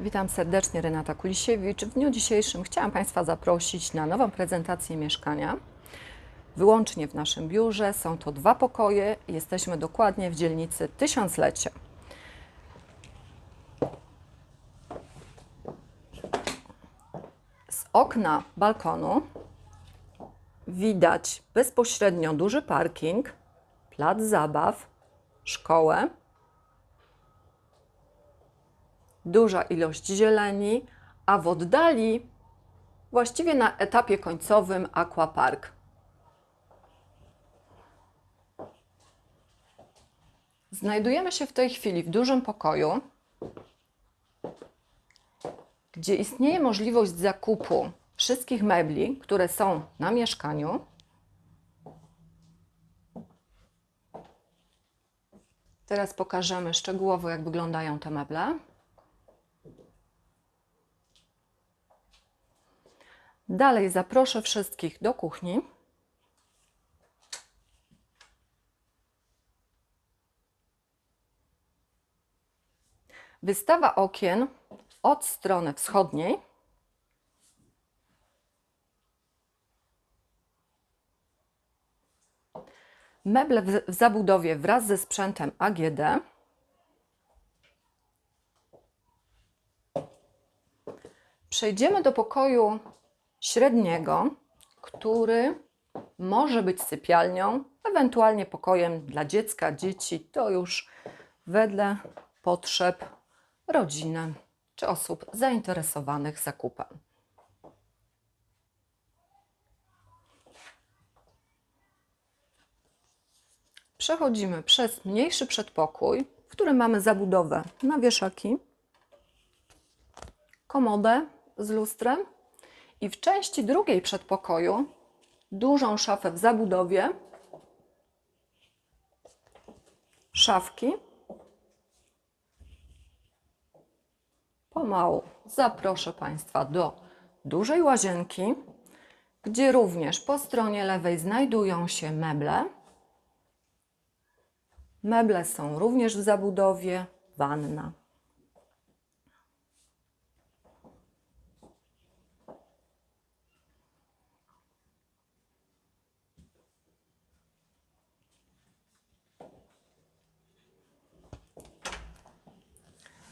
Witam serdecznie, Renata Kulisiewicz. W dniu dzisiejszym chciałam Państwa zaprosić na nową prezentację mieszkania. Wyłącznie w naszym biurze. Są to dwa pokoje. Jesteśmy dokładnie w dzielnicy Tysiąclecie. Z okna balkonu widać bezpośrednio duży parking, plac zabaw, szkołę, duża ilość zieleni, a w oddali, właściwie na etapie końcowym, aquapark. Znajdujemy się w tej chwili w dużym pokoju, gdzie istnieje możliwość zakupu wszystkich mebli, które są na mieszkaniu. Teraz pokażemy szczegółowo, jak wyglądają te meble. Dalej zaproszę wszystkich do kuchni. Wystawa okien od strony wschodniej. Meble w zabudowie wraz ze sprzętem AGD. Przejdziemy do pokoju średniego, który może być sypialnią, ewentualnie pokojem dla dziecka, dzieci. To już wedle potrzeb rodziny czy osób zainteresowanych zakupem. Przechodzimy przez mniejszy przedpokój, w którym mamy zabudowę na wieszaki, komodę z lustrem i w części drugiej przedpokoju dużą szafę w zabudowie, szafki. Pomału zaproszę Państwa do dużej łazienki, gdzie również po stronie lewej znajdują się meble. Meble są również w zabudowie, wanna.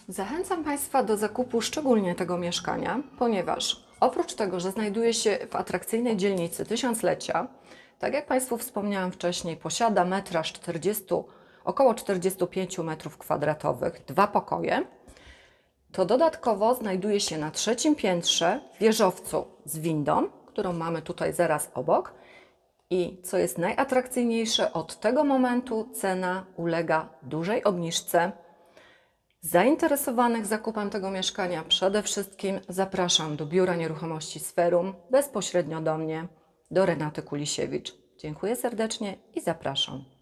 Zachęcam Państwa do zakupu szczególnie tego mieszkania, ponieważ oprócz tego, że znajduje się w atrakcyjnej dzielnicy Tysiąclecia, tak jak Państwu wspomniałam wcześniej, posiada metraż 40, około 45 m2, dwa pokoje, to dodatkowo znajduje się na trzecim piętrze w wieżowcu z windą, którą mamy tutaj zaraz obok. I co jest najatrakcyjniejsze, od tego momentu cena ulega dużej obniżce. Zainteresowanych zakupem tego mieszkania przede wszystkim zapraszam do Biura Nieruchomości Sferum, bezpośrednio do mnie, do Renaty Kulisiewicz. Dziękuję serdecznie i zapraszam.